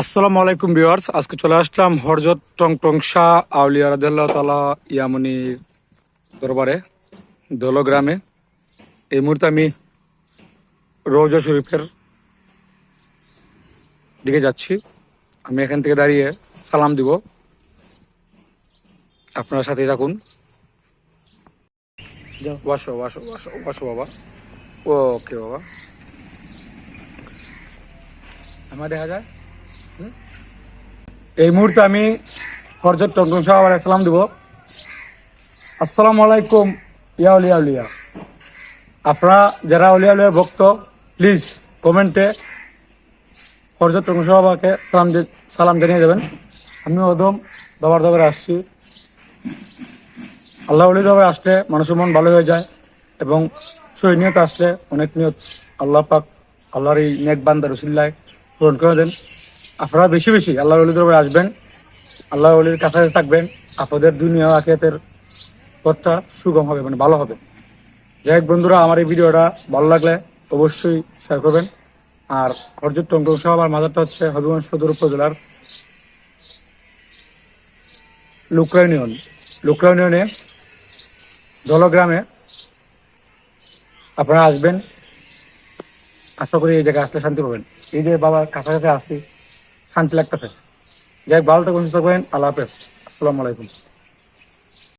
আসসালামু আলাইকুম ভিউয়ার্স আজকে চলে আসলাম হরজত টং টং শাহ আউলিয়া রাদিয়াল্লাহু তালা ইয়ামনির দরবারে দোলগ্রামে। এই মুহূর্তে আমি রোজা শরীফের দিকে যাচ্ছি। আমি এখান থেকে দাঁড়িয়ে সালাম দিব। আপনার সাথে থাকুন। বসো বসো বসো বসো বাবা। ওকে বাবা। আমার দেখা যায়? এই মুহূর্তে আমি হরজত টঙ্কন সাহাব সালাম দিব। আসসালামু আলাইকুম, ইয়া উলিয়া উলিয়া আপনারা যারা উলিয়া উলিয়া ভক্ত প্লিজ কমেন্টে হরজত টঙ্কন সাহাবাকে সালাম সালাম জানিয়ে দেবেন। আমি ওদম দবার দবারে আসছি। আল্লাহ উলি দবারে আসলে মানুষের মন ভালো হয়ে যায় এবং সই নিয়ত আসলে অনেক নিয়ত আল্লাহ পাক আল্লাহর এই নেক বান্দার রসিল্লায় পূরণ করে দেন। আপনারা বেশি বেশি আল্লাহ অলির দরবারে আসবেন আল্লাহ অলির কাছাকাছি থাকবেন, আপনাদের দুনিয়া আখিয়াতের পথটা সুগম হবে মানে ভালো হবে। যাই হোক বন্ধুরা, আমার এই ভিডিওটা ভালো লাগলে অবশ্যই শেয়ার করবেন। আর হরজত টঙ্কং মাজারটা হচ্ছে হবিগঞ্জ সদর উপজেলার লুকরা ইউনিয়ন লুকরা ইউনিয়নে দলগ্রামে আপনারা আসবেন, আশা করি এই জায়গায় আসলে শান্তি পাবেন। এই যে বাবার কাছাকাছি আসি শান্তি লাগতেছে। যাই ভালো থাকবেন সুস্থ থাকবেন আল্লাহ হাফেজ। আসসালামু আলাইকুম।